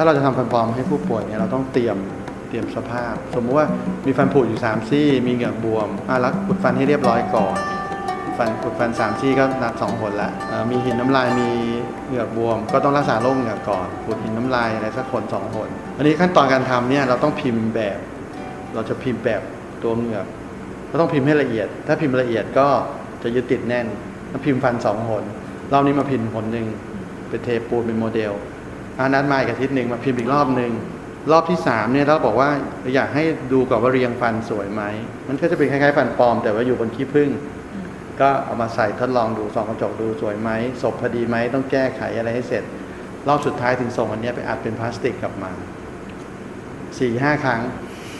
ถ้าเราจะทำฟันปลอมให้ผู้ป่วยเนี่ยเราต้องเตรียมเตรียมสภาพ สมมุติว่ามีฟันผุอยู่3ซี่ มีเหงือกบวมอะแล้วอุดฟันให้เรียบร้อยก่อน ฟันอุดฟัน3ซี่ก็นับสองหนละมีหินน้ำลายมีเหงือกบวม ก็ต้องรักษาโรคเหงือกก่อนอุดหินน้ำลายอะไรสักคนสองหนอันนี้ขั้นตอนการทำเนี่ยเราต้องพิมพ์แบบ เราจะพิมพ์แบบตัวเหงือกเราต้องพิมพ์ให้ละเอียด ถ้าพิมพ์ละเอียดก็จะยึดติดแน่นถ้าพิมพ์ฟันสองหนรอบนี้มาพิมพ์หนหนึ่งเป็นเทปูนเป็นโมเดล อานัดมาอีกอาทิตย์หนึ่งมาพิมพ์อีกรอบหนึ่งรอบที่สามเนี่ยเราบอกว่าอยากให้ดูก่อนว่าเรียงฟันสวยไหมมันก็จะเป็นคล้ายๆฟันปลอม แต่ว่าอยู่บนขี้ผึ้งก็เอามาใส่ทดลองดูส่องกระจกดูสวยไหมศพพอดีไหมต้องแก้ไขอะไรให้เสร็จ รอบสุดท้ายถึงส่งอันนี้ไปอัดเป็นพลาสติกกลับมาสี่ห้าครั้ง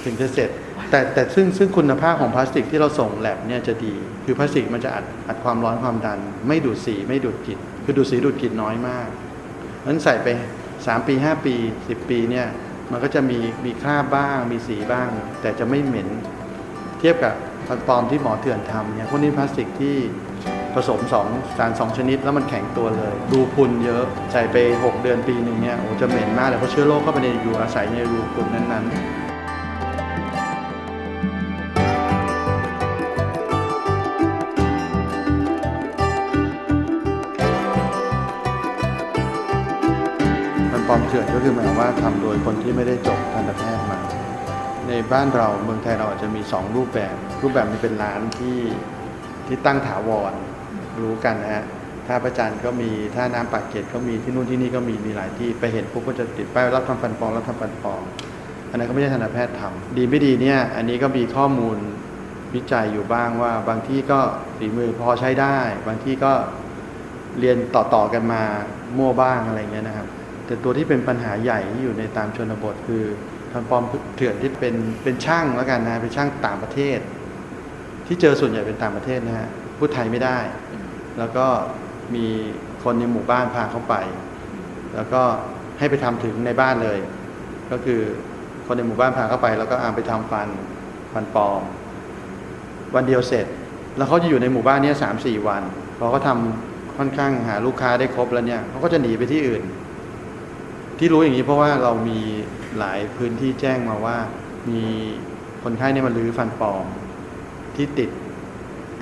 ถึงจะเสร็จ แต่แต่ซึ่งซึ่งคุณภาพของพลาสติกที่เราส่งแลบเนี่ยจะดี คือพลาสติกมันจะอัดอัดความร้อนความดัน ไม่ดูดสีไม่ดูดกลิ่นคือดูดสีดูดกลิ่นน้อยมากนั้นใส่ไป 3 ปี 5 ปี 10 ปีเนี่ยมันก็จะมีมีคราบบ้าง มีสีบ้าง แต่จะไม่เหม็น เทียบกับพันปลอมที่หมอเถื่อนทำเนี่ยพวกนี้พลาสติกที่ผสมสองสารสองชนิดแล้วมันแข็งตัวเลย ดูพุนเยอะใส่ไป 6 เดือนปีหนึ่งเนี่ยโอ้จะเหม็นมากเลยเพราะเชื้อโรคเข้าไปในอยู่อาศัยในรูพุนนั้นๆ เถื่อนก็คือหมายความว่าทำโดยคนที่ไม่ได้จบทันตแพทย์มา ในบ้านเราเมืองไทยเราอาจจะมี 2 รูปแบบ รูปแบบนี้เป็นร้านที่ที่ตั้งถาวรรู้กันนะฮะท่าประจันก็มีท่าน้ำปากเกร็ดก็มีที่นู่นที่นี่ก็มีมีหลายที่ไปเห็นปุ๊บก็จะติดป้ายรับทำฟันปลอมรับทำฟันปลอมอันนั้นก็ไม่ใช่ทันตแพทย์ทำดีไม่ดีเนี่ยอันนี้ก็มีข้อมูลวิจัยอยู่บ้างว่า บางที่ก็ฝีมือพอใช้ได้ บางที่ก็เรียนต่อๆกันมามั่วบ้างอะไรเงี้ยนะครับ แต่ตัวที่เป็นปัญหาใหญ่ที่อยู่ในตามชนบทคือฟันปลอมเถื่อนที่เป็นเป็นช่างแล้วกันนะเป็นช่างต่างประเทศ ที่เจอส่วนใหญ่เป็นต่างประเทศนะฮะพูดไทยไม่ได้ แล้วก็มีคนในหมู่บ้านพาเข้าไป แล้วก็ให้ไปทำถึงในบ้านเลย ก็คือคนในหมู่บ้านพาเข้าไป แล้วก็อามไปทำฟันฟันปลอม วันเดียวเสร็จ แล้วเขาจะอยู่ในหมู่บ้านนี้สามสี่วันพอเขาทำค่อนข้างหาลูกค้าได้ครบแล้วเนี่ยเขาก็จะหนีไปที่อื่น ที่รู้อย่างนี้เพราะว่าเรามีหลายพื้นที่แจ้งมาว่ามีคนไข้เนี่ยมาลื้อฟันปลอมที่ติด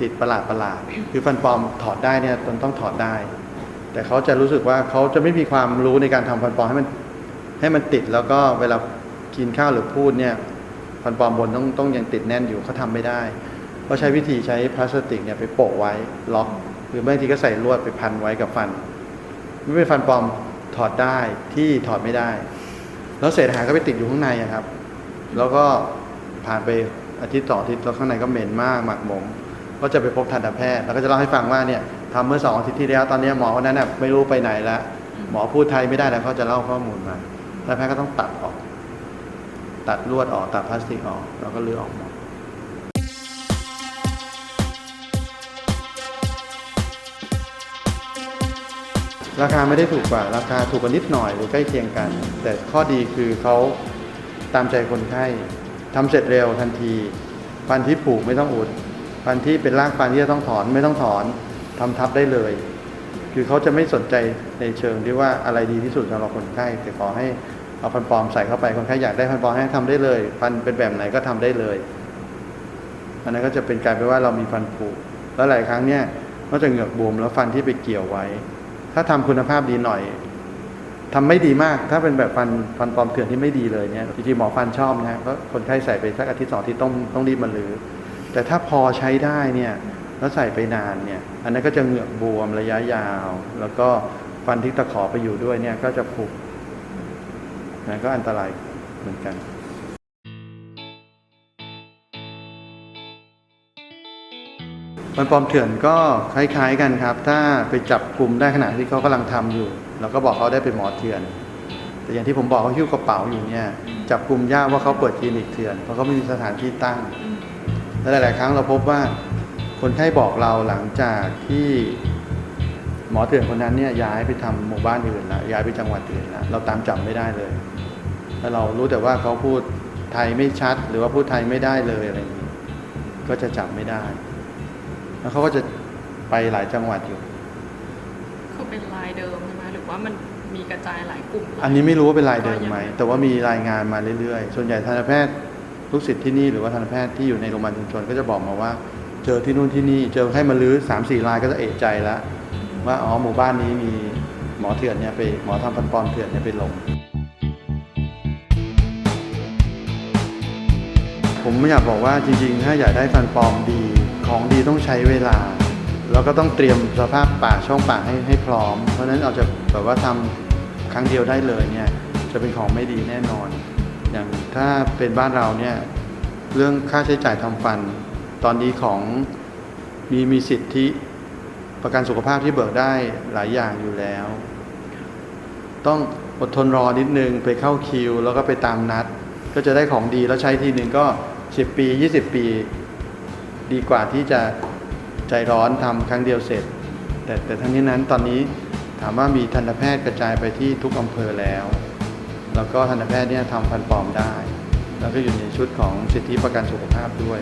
ติดประหลาดประหลาดคือฟันปลอมถอดได้เนี่ยตนต้องถอดได้ แต่เขาจะรู้สึกว่าเขาจะไม่มีความรู้ในการทำฟันปลอมให้มันให้มันติดแล้วก็เวลากินข้าวหรือพูดเนี่ยฟันปลอมบนต้องต้องยังติดแน่นอยู่เขาทำไม่ได้เขาใช้วิธีใช้พลาสติกเนี่ยไปโปะไว้ล็อก หรือบางทีก็ใส่ลวดไปพันไว้กับฟัน ไม่เป็นฟันปลอม ถอดได้ที่ถอดไม่ได้ แล้วเศษอาหารก็ไปติดอยู่ข้างในครับ แล้วก็ผ่านไปอาทิตย์ต่ออาทิตย์แล้วข้างในก็เหม็นมากหมักหมม ก็จะไปพบทันตแพทย์แล้วก็จะเล่าให้ฟังว่าเนี่ยทำเมื่อสองอาทิตย์ที่แล้วตอนนี้หมอคนนั้นน่ะไม่รู้ไปไหนแล้วหมอพูดไทยไม่ได้แล้วเขาจะเล่าข้อมูลมาทันตแพทย์ก็ต้องตัดออก ตัดลวดออกตัดพลาสติกออก แล้วก็เลือกออกหมด ราคาไม่ได้ถูกกว่า ราคาถูกกว่านิดหน่อยหรือใกล้เคียงกัน แต่ข้อดีคือเขาตามใจคนไข้ทำเสร็จเร็วทันที ฟันที่ผูกไม่ต้องอุด ฟันที่เป็นรากฟันที่จะต้องถอนไม่ต้องถอนทำทับได้เลย คือเขาจะไม่สนใจในเชิงที่ว่าอะไรดีที่สุดสำหรับคนไข้แต่ขอให้เอาฟันปลอมใส่เข้าไปคนไข้อยากได้ฟันปลอมให้ทำได้เลย ฟันเป็นแบบไหนก็ทำได้เลยอันนั้นก็จะเป็นกลารเป็นว่าเรามีฟันผุแล้วหลายครั้งเนี่ยนอกจากเหงือกบวมแล้วฟันที่ไปเกี่ยวไว้ ถ้าทำคุณภาพดีหน่อยทำไม่ดีมาก ถ้าเป็นแบบฟันฟันปลอมเถื่อนที่ไม่ดีเลยเนี่ยจริงๆหมอฟันชอบนะฮะเพราะคนไข้ใส่ไปสักอาทิตย์สองอาทิตย์ต้องต้องรีบมาลือ แต่ถ้าพอใช้ได้เนี่ยแล้วใส่ไปนานเนี่ย อันนั้นก็จะเหงือกบวมระยะยาว แล้วก็ฟันที่ตะขอไปอยู่ด้วยเนี่ยก็จะผุนะก็อันตรายเหมือนกัน มันปลอมเถื่อนก็คล้าย ๆกันครับ ถ้าไปจับกลุ่มได้ขณะที่เขากำลังทำอยู่เราก็บอกเขาได้เป็นหมอเถื่อน แต่อย่างที่ผมบอกเขาหิ้วกระเป๋าอยู่เนี่ย จับกลุ่มยากว่าเขาเปิดคลินิกเถื่อนเพราะเขาไม่มีสถานที่ตั้ง และหลาย ๆ ครั้งเราพบว่าคนไข้บอกเราหลังจากที่หมอเถื่อนคนนั้นเนี่ยย้ายไปทำหมู่บ้านอื่นล้วย้ายไปจังหวัดอื่นล้วเราตามจับไม่ได้เลยแล้วเรารู้แต่ว่าเขาพูดไทยไม่ชัด หรือว่าพูดไทยไม่ได้เลยอะไรอย่างนี้ก็จะจับไม่ได้ แล้วเขาก็จะไปหลายจังหวัดอยู่ คือเป็นลายเดิมใช่ไหมหรือว่ามันมีกระจายหลายกลุ่มอันนี้ไม่รู้ว่าเป็นรายเดิมไหม แต่ว่ามีรายงานมาเรื่อยๆ ส่วนใหญ่ทันตแพทย์ลูกศิษย์ที่นี่หรือว่าทันตแพทย์ที่อยู่ในโรงพยาบาลชุมชนก็จะบอกมาว่า เจอที่นู่นที่นี่ เจอให้มาลื้อสามสี่รายก็จะเอะใจแล้วว่าอ๋อหมู่บ้านนี้มีหมอเถื่อนเนี่ยไปหมอทำฟันปลอมเถื่อนเนี่ยไปลง ผมไม่อยากบอกว่าจริงๆ ถ้าอยากได้ฟันปลอมดี ของดีต้องใช้เวลา แล้วก็ต้องเตรียมสภาพปากช่องปากให้ให้พร้อม เพราะฉะนั้นเอาจะแบบว่าทำครั้งเดียวได้เลยเนี่ยจะเป็นของไม่ดีแน่นอน อย่างถ้าเป็นบ้านเราเนี่ยเรื่องค่าใช้จ่ายทำฟัน ตอนนี้ของมีมีสิทธิประกันสุขภาพที่เบิกได้หลายอย่างอยู่แล้ว ต้องอดทนรอนิดนึงไปเข้าคิว แล้วก็ไปตามนัด ก็จะได้ของดีแล้วใช้ทีหนึ่งก็ 10 ปี 20 ปี ดีกว่าที่จะใจร้อนทำครั้งเดียวเสร็จ แต่แต่ทั้งนี้นั้นตอนนี้ถามว่ามีทันตแพทย์กระจายไปที่ทุกอำเภอแล้ว แล้วก็ทันตแพทย์เนี่ยทำฟันปลอมได้ แล้วก็อยู่ในชุดของสิทธิประกันสุขภาพด้วย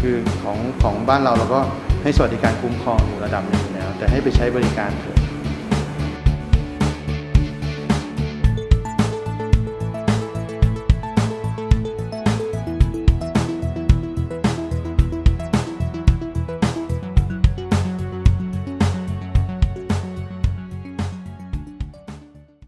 คือของของบ้านเราเราก็ให้สวัสดิการคุ้มครองอยู่ระดับหนึ่งแล้ว แต่ให้ไปใช้บริการเถอะ